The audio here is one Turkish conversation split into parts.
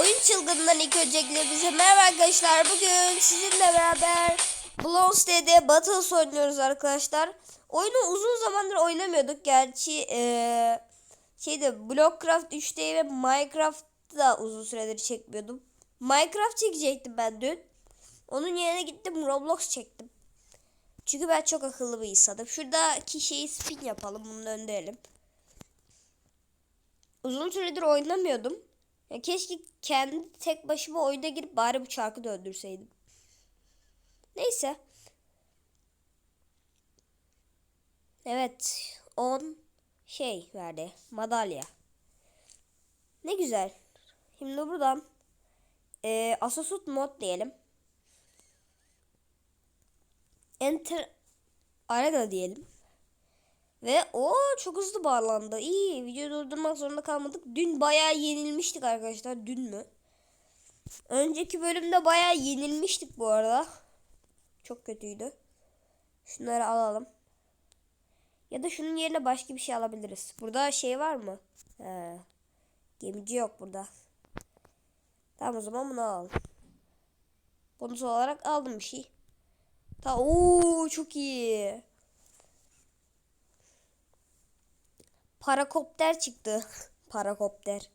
Oyun çılgınından ilk öncelikle bize merhaba arkadaşlar. Bugün sizinle beraber Bloons Battles oynuyoruz arkadaşlar. Oyunu uzun zamandır oynamıyorduk. Gerçi eee şeyde Blockcraft 3D ve Minecraft'ı da uzun süredir çekmiyordum. Minecraft çekecektim ben dün. Onun yerine gittim Roblox çektim. Çünkü ben çok akıllı bir insanım. Şuradaki şeyi spin yapalım. Bunu döndürelim. Uzun süredir oynamıyordum. Ya keşke kendi tek başıma oyuna girip bari bu çarkı döndürseydim. Neyse. Evet. 10 şey verdi. Madalya. Ne güzel. Şimdi buradan e, Asusut mod diyelim. Enter Arena diyelim. Ve o çok hızlı bağlandı. İyi video durdurmak zorunda kalmadık. Dün bayağı yenilmiştik arkadaşlar. Dün mü? Önceki bölümde bayağı yenilmiştik bu arada. Çok kötüydü. Şunları alalım. Ya da şunun yerine başka bir şey alabiliriz. Burada şey var mı? He. Gemici yok burada. Tamam o zaman bunu alalım. Bonus olarak aldım bir şey. Ta ooo çok iyi. Parakopter çıktı. Parakopter.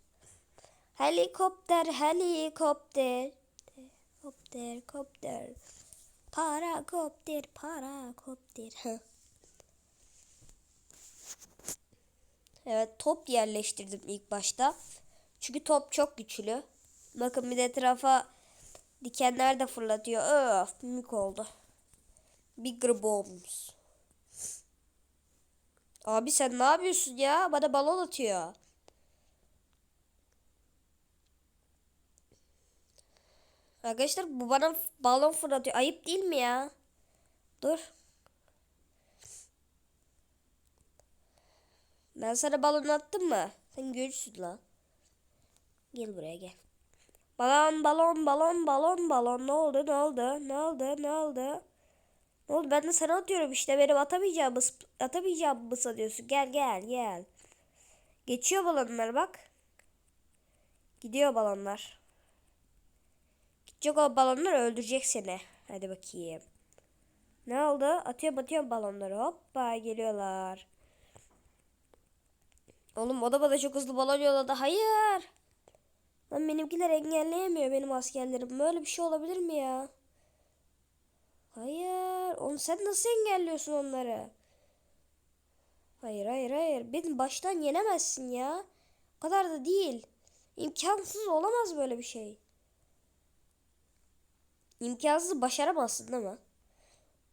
Helikopter, helikopter. Kopter, kopter. Parakopter, parakopter. evet top yerleştirdim ilk başta. Çünkü top çok güçlü. Bakın bir de etrafa dikenler de fırlatıyor. Öf, mük oldu. Bigger bombs. Abi sen ne yapıyorsun ya? Bana balon atıyor. Arkadaşlar bu bana balon fırlatıyor. Ayıp değil mi ya? Dur. Ben sana balon attım mı? Sen görürsün la. Gel buraya gel. Balon balon balon balon balon ne oldu ne oldu ne oldu ne oldu? Ne oldu ben de sana atıyorum işte benim atamayacağımı atamayacağımı sanıyorsun. Gel gel gel. Geçiyor balonlar bak. Gidiyor balonlar. Gidecek o balonlar öldürecek seni. Hadi bakayım. Ne oldu? Atıyor batıyor balonları. Hoppa geliyorlar. Oğlum o da bana çok hızlı balon yolladı. Hayır. Lan benimkiler engelleyemiyor benim askerlerim. Böyle bir şey olabilir mi ya? Hayır. Onu sen nasıl engelliyorsun onları? Hayır hayır hayır. Benim baştan yenemezsin ya. O kadar da değil. İmkansız olamaz böyle bir şey. İmkansız başaramazsın değil mi?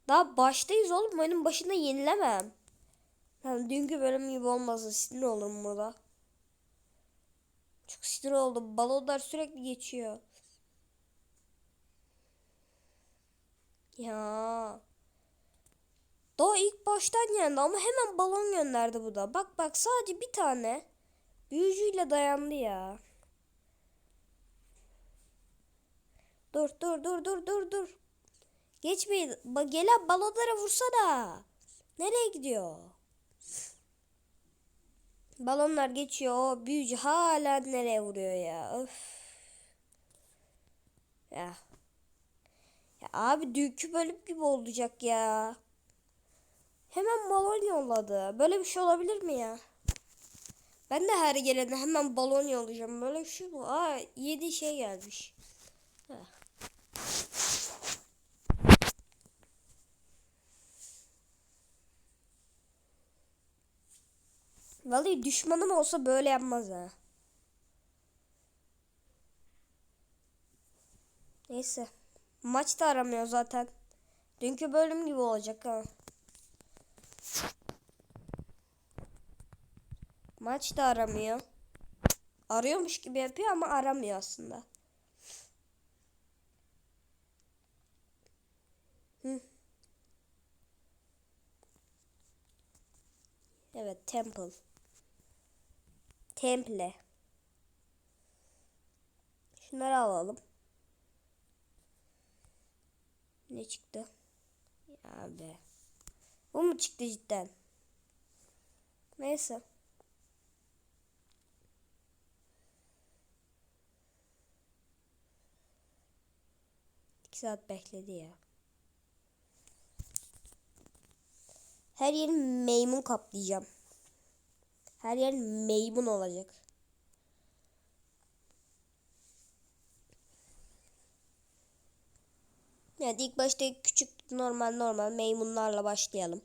Daha baştayız oğlum. Benim başında yenilemem. Yani dünkü bölüm gibi olmasın. Sinir olurum burada. Çok sinir oldum. Balonlar sürekli geçiyor. Ya. Daha ilk baştan yendi ama hemen balon gönderdi bu da. Bak bak sadece bir tane. Büyücüyle dayandı ya. Dur dur dur dur dur dur. Geçmeyin. Ba gelen balonlara vursana. Nereye gidiyor? Balonlar geçiyor. Büyücü hala nereye vuruyor ya? Öf. Ya. Ya abi dünkü bölüm gibi olacak ya. Hemen balon yolladı. Böyle bir şey olabilir mi ya? Ben de her gelene hemen balon yollayacağım. Böyle bir şey bu. Aa 7 şey gelmiş. Vallahi düşmanım olsa böyle yapmaz ha. Neyse. Maç da aramıyor zaten. Dünkü bölüm gibi olacak ha. Maç da aramıyor. Arıyormuş gibi yapıyor ama aramıyor aslında. Evet, Temple. Temple. Şunları alalım. Ne çıktı? Ya be. Bu mu çıktı cidden? Neyse. İki saat bekledi ya. Her yeri meymun kaplayacağım. Her yer meymun olacak. Yani ilk başta küçük normal normal maymunlarla başlayalım.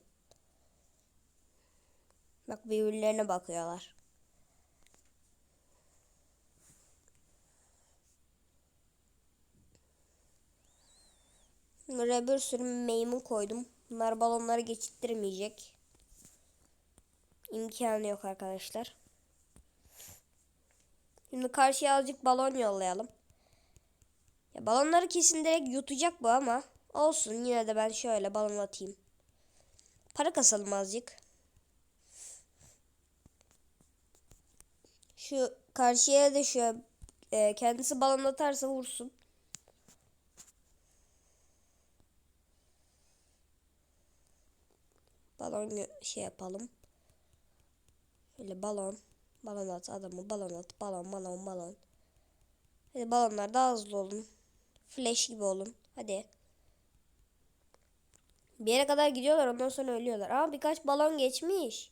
Bak birbirlerine bakıyorlar. Buraya bir sürü maymun koydum. Bunlar balonları geçittirmeyecek. İmkanı yok arkadaşlar. Şimdi karşıya azıcık balon yollayalım. Ya balonları kesin direkt yutacak bu ama olsun yine de ben şöyle balon atayım. Para kasalım azıcık. Şu karşıya da şu e, kendisi balon atarsa vursun. Balon şey yapalım. Şöyle balon. Balon at adamı balon at. Balon balon balon. Hadi balonlar daha hızlı olun. Flash gibi olun. Hadi. Bir yere kadar gidiyorlar ondan sonra ölüyorlar. Ama birkaç balon geçmiş.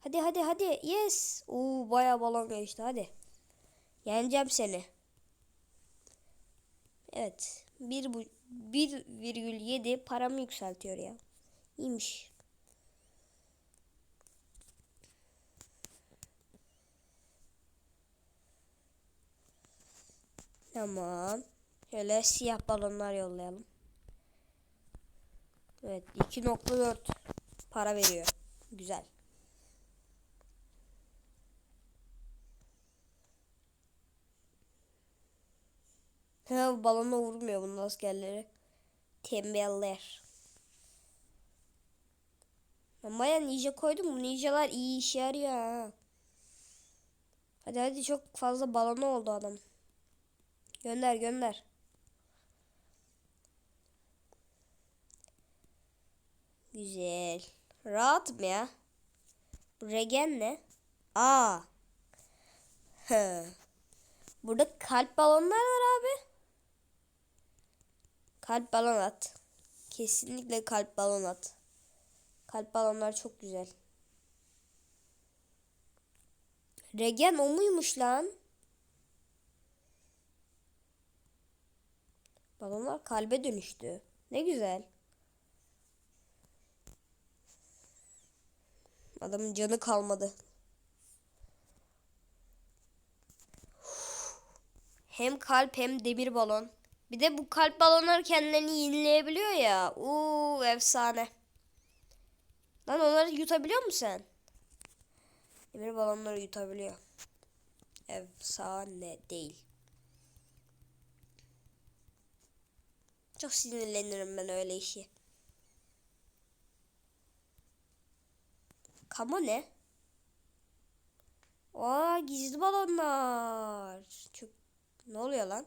Hadi hadi hadi. Yes. Oo bayağı balon geçti hadi. Yeneceğim seni. Evet. 1,7 paramı yükseltiyor ya. İyiymiş. Tamam. Şöyle siyah balonlar yollayalım. Evet 2.4 para veriyor. Güzel. Ha, balona vurmuyor bunun askerleri. Tembeller. Baya ninja koydum. Bu ninjalar iyi işe yarıyor ha. Hadi hadi çok fazla balonu oldu adam. Gönder gönder. Güzel. Rahat mı ya? Bu regen ne? Aa. Hı. Burada kalp balonlar var abi. Kalp balon at. Kesinlikle kalp balon at. Kalp balonlar çok güzel. Regen o muymuş lan? Balonlar kalbe dönüştü. Ne güzel. Adamın canı kalmadı. Hem kalp hem demir balon. Bir de bu kalp balonlar kendilerini yenileyebiliyor ya. Uuu efsane. Lan onları yutabiliyor musun sen? Demir balonları yutabiliyor. Efsane değil. Çok sinirlenirim ben öyle işi. Kamo ne? Aa gizli balonlar. Çok ne oluyor lan?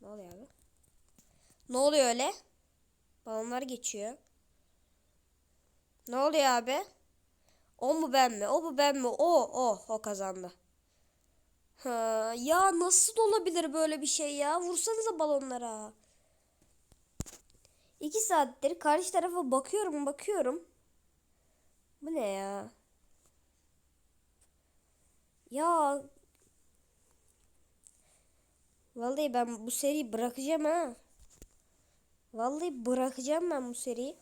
Ne oluyor abi? Ne oluyor öyle? Balonlar geçiyor. Ne oluyor abi? O mu ben mi? O mu ben mi? O, o, o kazandı. Ha, ya nasıl olabilir böyle bir şey ya? Vursanıza balonlara. İki saattir karşı tarafa bakıyorum bakıyorum. Bu ne ya? Ya. Vallahi ben bu seriyi bırakacağım ha. Vallahi bırakacağım ben bu seriyi.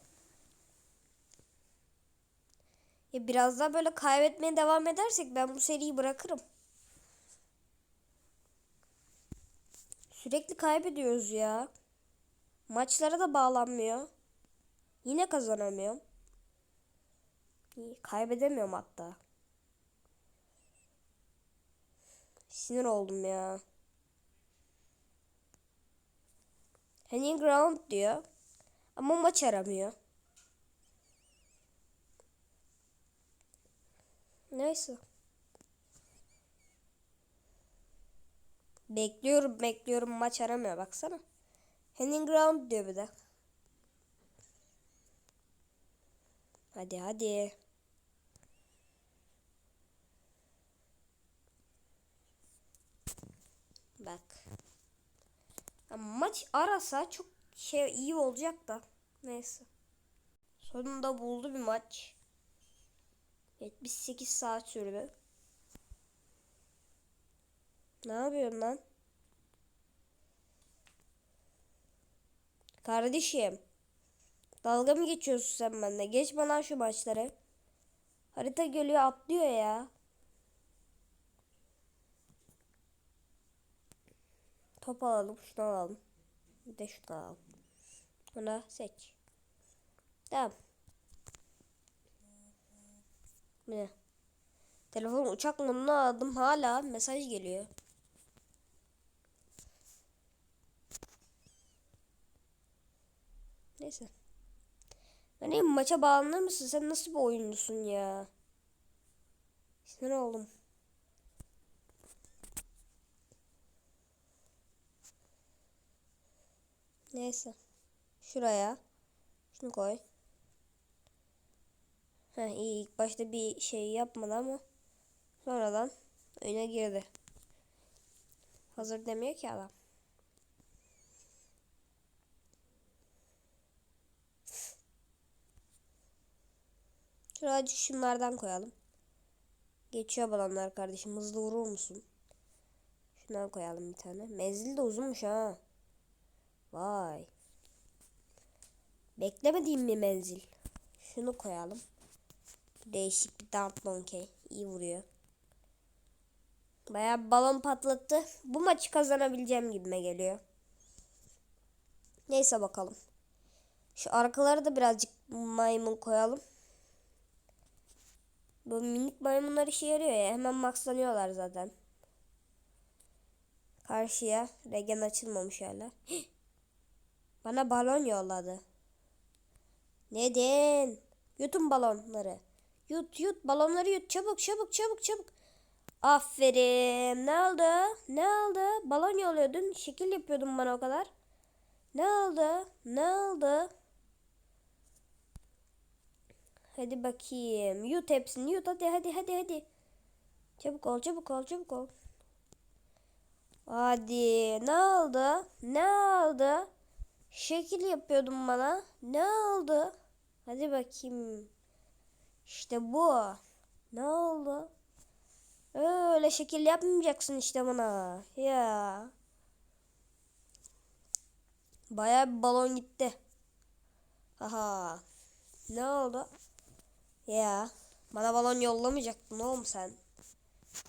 Ya biraz daha böyle kaybetmeye devam edersek ben bu seriyi bırakırım. Sürekli kaybediyoruz ya. Maçlara da bağlanmıyor. Yine kazanamıyorum. Kaybedemiyorum hatta. Sinir oldum ya. Hanging ground diyor. Ama maç aramıyor. Neyse. Bekliyorum bekliyorum maç aramıyor baksana. Hanging ground diyor bir de. Hadi hadi. Bak. Ya maç arasa çok şey iyi olacak da. Neyse. Sonunda buldu bir maç. 78 saat sürdü. Ne yapıyorsun lan? Kardeşim. Dalga mı geçiyorsun sen benimle? Geç bana şu maçları. Harita geliyor atlıyor ya. Top alalım, şunu alalım. Bir de şunu alalım. Buna seç. Tamam. Ne? Telefon uçak moduna aldım. Hala mesaj geliyor. Neyse. Hani maça bağlanır mısın? Sen nasıl bir oyuncusun ya? Sinir oldum. Neyse. Şuraya. Şunu koy. Ha iyi ilk başta bir şey yapmadı ama sonradan oyuna girdi. Hazır demiyor ki adam. Şuraya şunlardan koyalım. Geçiyor balonlar kardeşim. Hızlı vurur musun? Şundan koyalım bir tane. Menzil de uzunmuş ha. Vay. Beklemediğim bir menzil. Şunu koyalım. Değişik bir dart donkey. İyi vuruyor. Bayağı balon patlattı. Bu maçı kazanabileceğim gibime geliyor. Neyse bakalım. Şu arkaları da birazcık maymun koyalım. Bu minik maymunlar işe yarıyor ya. Hemen maxlanıyorlar zaten. Karşıya regen açılmamış hala. Bana balon yolladı. Neden? Yutun balonları. Yut yut balonları yut. Çabuk çabuk çabuk çabuk. Aferin. Ne oldu? Ne oldu? Balon yolluyordun. Şekil yapıyordun bana o kadar. Ne oldu? Ne oldu? Hadi bakayım. Yut hepsini yut. Hadi hadi hadi hadi. Çabuk ol çabuk ol çabuk ol. Hadi. Ne oldu? Ne oldu? Şekil yapıyordun bana. Ne oldu? Hadi bakayım. İşte bu. Ne oldu? Öyle şekil yapmayacaksın işte bana. Ya. Baya bir balon gitti. Haha. Ne oldu? Ya. Bana balon yollamayacaktın oğlum sen.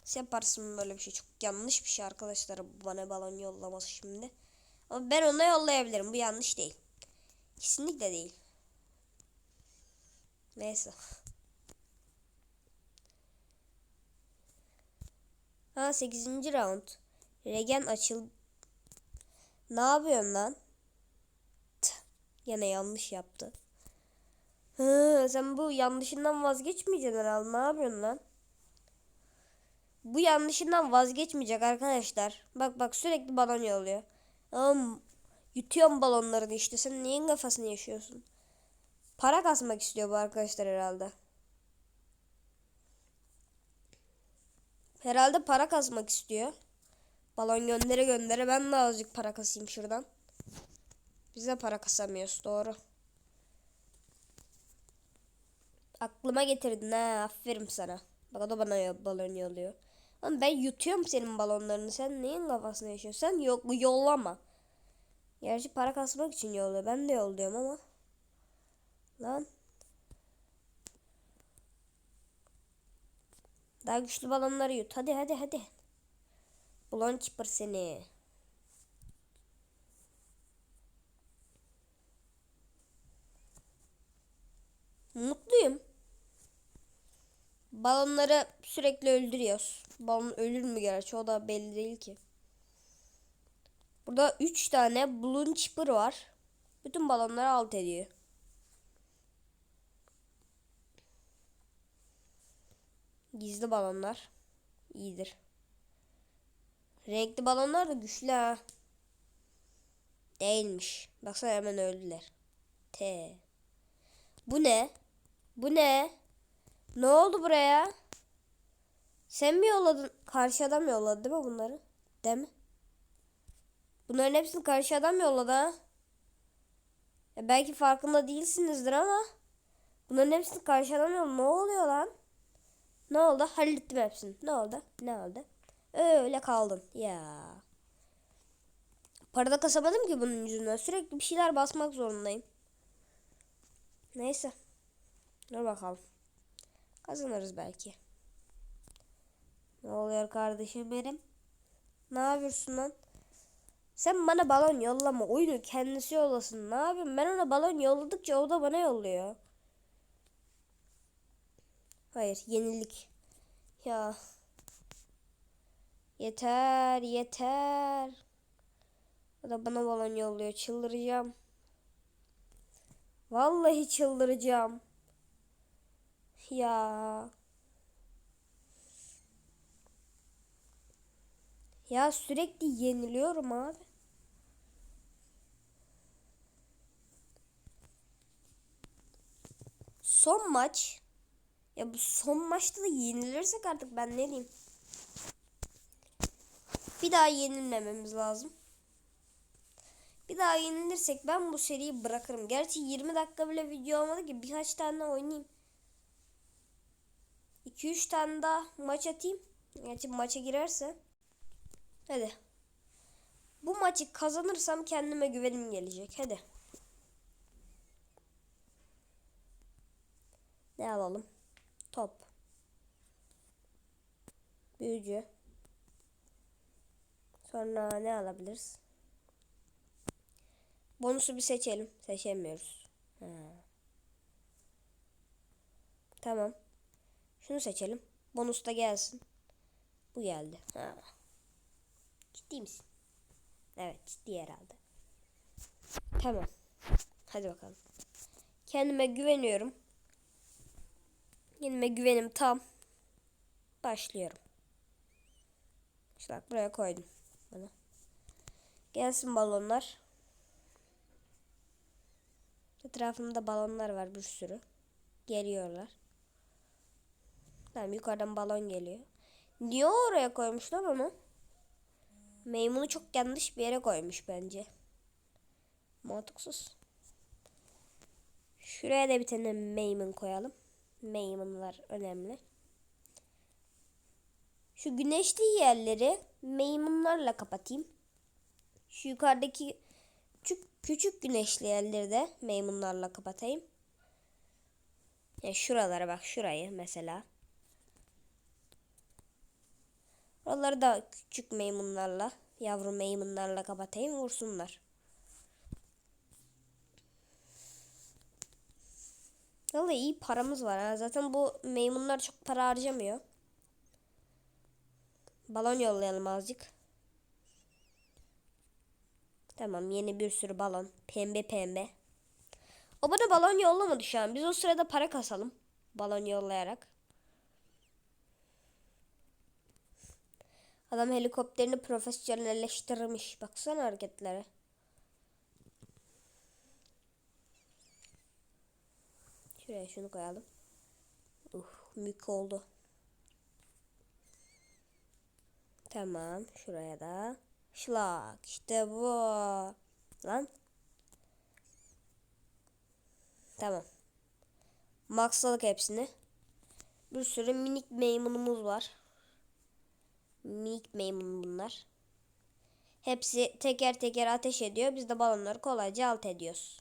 Nasıl yaparsın böyle bir şey? Çok yanlış bir şey arkadaşlar. Bana balon yollaması şimdi. Ama ben ona yollayabilirim. Bu yanlış değil. Kesinlikle değil. Neyse. Ha 8. round. Regen açıl. Ne yapıyorsun lan? Tı, Yine yanlış yaptı. Hı, sen bu yanlışından vazgeçmeyeceksin herhalde. Ne yapıyorsun lan? Bu yanlışından vazgeçmeyecek arkadaşlar. Bak bak sürekli balon yolluyor. Ama yutuyorum balonlarını işte. Sen neyin kafasını yaşıyorsun? Para kasmak istiyor bu arkadaşlar herhalde. Herhalde para kasmak istiyor. Balon göndere göndere ben de azıcık para kasayım şuradan. Biz de para kasamıyoruz doğru. Aklıma getirdin ha aferin sana. Bak o da bana balon yolluyor. Ama ben yutuyorum senin balonlarını. Sen neyin kafasına yaşıyorsun? Sen yok yollama. Gerçi para kasmak için yolluyor. Ben de yolluyorum ama. Lan. Daha güçlü balonları yut. Hadi hadi hadi. Balon çıpır seni. Mutluyum. Balonları sürekli öldürüyoruz. Balon ölür mü gerçi o da belli değil ki. Burada 3 tane balon chipper var. Bütün balonları alt ediyor. Gizli balonlar iyidir. Renkli balonlar da güçlü ha. Değilmiş. Baksana hemen öldüler. T. Bu ne? Bu ne? Ne oldu buraya? Sen mi yolladın? Karşı adam yolladı değil mi bunları? Değil mi? Bunların hepsini karşı adam yolladı ha. Ya belki farkında değilsinizdir ama bunların hepsini karşı adam yolladı. Ne oluyor lan? Ne oldu? Hallettim hepsini. Ne oldu? Ne oldu? Öyle kaldın. Ya. Parada kasamadım ki bunun yüzünden. Sürekli bir şeyler basmak zorundayım. Neyse. Dur bakalım. Kazanırız belki. Ne oluyor kardeşim benim? Ne yapıyorsun lan? Sen bana balon yollama. Oyunu kendisi yollasın. Ne yapayım? Ben ona balon yolladıkça o da bana yolluyor. Hayır, yenilik. Ya. Yeter, yeter. O da bana balon yolluyor. Çıldıracağım. Vallahi çıldıracağım. Ya. Ya sürekli yeniliyorum abi. Son maç. Ya bu son maçta da yenilirsek artık ben ne diyeyim. Bir daha yenilmememiz lazım. Bir daha yenilirsek ben bu seriyi bırakırım. Gerçi 20 dakika bile video olmadı ki birkaç tane oynayayım. 2-3 tane daha maç atayım. Gerçi maça girerse. Hadi. Bu maçı kazanırsam kendime güvenim gelecek. Hadi. Ne alalım? Top. Büyücü. Sonra ne alabiliriz? Bonusu bir seçelim. Seçemiyoruz. Ha. Tamam. Şunu seçelim. Bonus da gelsin. Bu geldi. Ha. Ciddi misin? Evet ciddi herhalde. Tamam. Hadi bakalım. Kendime güveniyorum. Kendime güvenim tam. Başlıyorum. İşte bak buraya koydum. Bunu. Gelsin balonlar. Etrafımda balonlar var bir sürü. Geliyorlar. Tamam yukarıdan balon geliyor. Niye oraya koymuşlar onu? Meymunu çok yanlış bir yere koymuş bence. Mantıksız. Şuraya da bir tane meymun koyalım. Meymunlar önemli. Şu güneşli yerleri meymunlarla kapatayım. Şu yukarıdaki küçük, küçük güneşli yerleri de meymunlarla kapatayım. Ya şuralara bak şurayı mesela. Oraları da küçük meymunlarla, yavru meymunlarla kapatayım vursunlar. Vallahi iyi paramız var ha. Zaten bu meymunlar çok para harcamıyor. Balon yollayalım azıcık. Tamam yeni bir sürü balon. Pembe pembe. O bana balon yollamadı şu an. Biz o sırada para kasalım. Balon yollayarak. Adam helikopterini profesyonelleştirmiş. Baksana hareketlere. Şuraya şunu koyalım. Uh, mük oldu. Tamam. Şuraya da. Şlak. İşte bu. Lan. Tamam. Maxladık hepsini. Bir sürü minik meymunumuz var. Minik maymun bunlar. Hepsi teker teker ateş ediyor. Biz de balonları kolayca alt ediyoruz.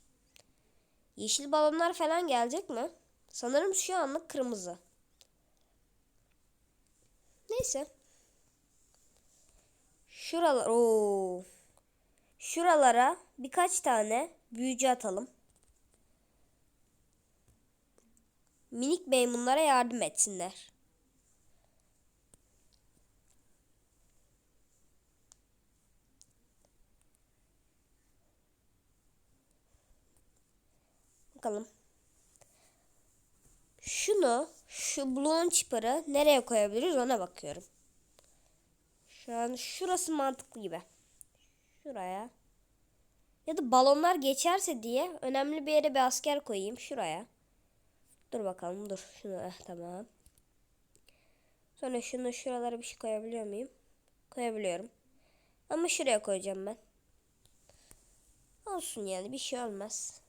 Yeşil balonlar falan gelecek mi? Sanırım şu anlık kırmızı. Neyse. Şuralar o Şuralara birkaç tane büyücü atalım. Minik maymunlara yardım etsinler. Bakalım. Şunu, şu balloon chipper'ı nereye koyabiliriz ona bakıyorum. Şu an şurası mantıklı gibi. Şuraya. Ya da balonlar geçerse diye önemli bir yere bir asker koyayım. Şuraya. Dur bakalım dur. Şunu eh, tamam. Sonra şunu şuralara bir şey koyabiliyor muyum? Koyabiliyorum. Ama şuraya koyacağım ben. Olsun yani bir şey olmaz.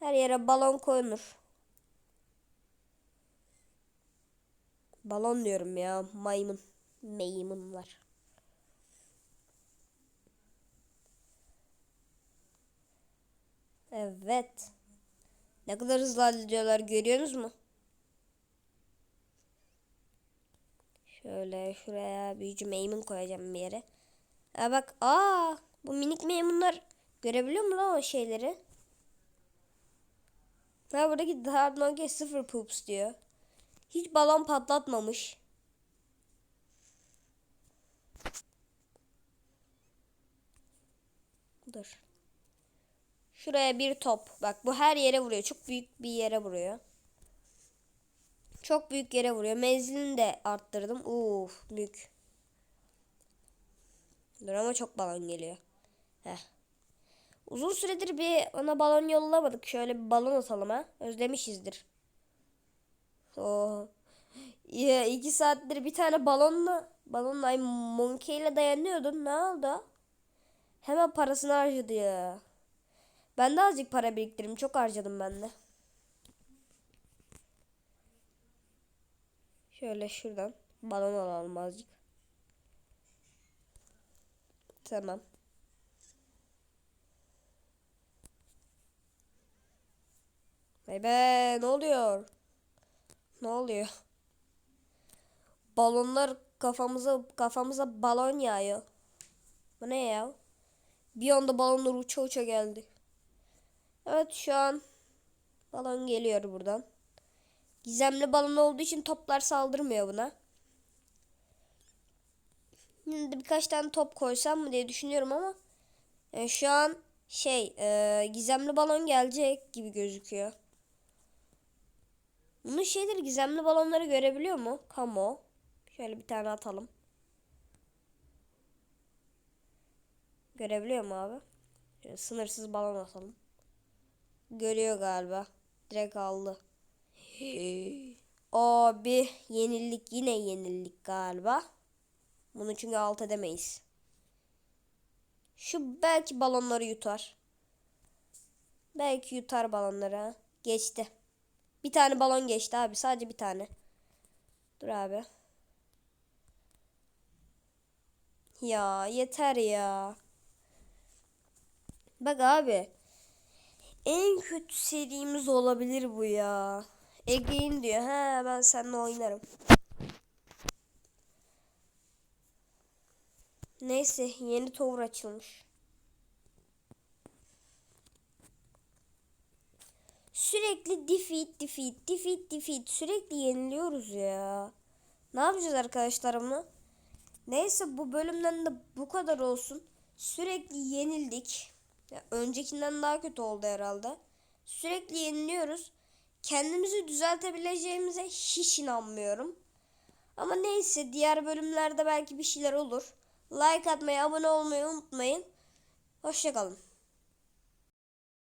Her yere balon koyulur. Balon diyorum ya maymun. Maymunlar. Evet. Ne kadar hızlı hallediyorlar görüyorsunuz mu? Şöyle şuraya büyücü maymun koyacağım bir yere. Ha bak aa bu minik maymunlar görebiliyor mu lan o şeyleri? Ha buradaki Hard Monkey 0 poops diyor. Hiç balon patlatmamış. Dur. Şuraya bir top. Bak bu her yere vuruyor. Çok büyük bir yere vuruyor. Çok büyük yere vuruyor. Menzilini de arttırdım. Uf büyük. Dur ama çok balon geliyor. Heh. Uzun süredir bir ona balon yollamadık. Şöyle bir balon atalım ha. Özlemişizdir. Oo. Ya iki saattir bir tane balonla balonla ay monkey ile dayanıyordun. Ne oldu? Hemen parasını harcadı ya. Ben de azıcık para biriktirdim. Çok harcadım ben de. Şöyle şuradan balon alalım azıcık. Tamam. Vay be ne oluyor? Ne oluyor? Balonlar kafamıza kafamıza balon yağıyor. Bu ne ya? Bir anda balonlar uça uça geldi. Evet şu an balon geliyor buradan. Gizemli balon olduğu için toplar saldırmıyor buna. De birkaç tane top koysam mı diye düşünüyorum ama yani şu an şey e, gizemli balon gelecek gibi gözüküyor. Bunun şeyleri gizemli balonları görebiliyor mu? Kamo. Şöyle bir tane atalım. Görebiliyor mu abi? Şöyle sınırsız balon atalım. Görüyor galiba. Direkt aldı. O bir yenildik yine yenildik galiba. Bunu çünkü alt edemeyiz. Şu belki balonları yutar. Belki yutar balonları. Geçti. Bir tane balon geçti abi. Sadece bir tane. Dur abi. Ya yeter ya. Bak abi. En kötü serimiz olabilir bu ya. Ege'in diyor. He ben seninle oynarım. Neyse yeni tower açılmış. Sürekli defeat defeat defeat defeat sürekli yeniliyoruz ya. Ne yapacağız arkadaşlar bunu? Neyse bu bölümden de bu kadar olsun. Sürekli yenildik. Ya, öncekinden daha kötü oldu herhalde. Sürekli yeniliyoruz. Kendimizi düzeltebileceğimize hiç inanmıyorum. Ama neyse diğer bölümlerde belki bir şeyler olur. Like atmayı, abone olmayı unutmayın. Hoşçakalın.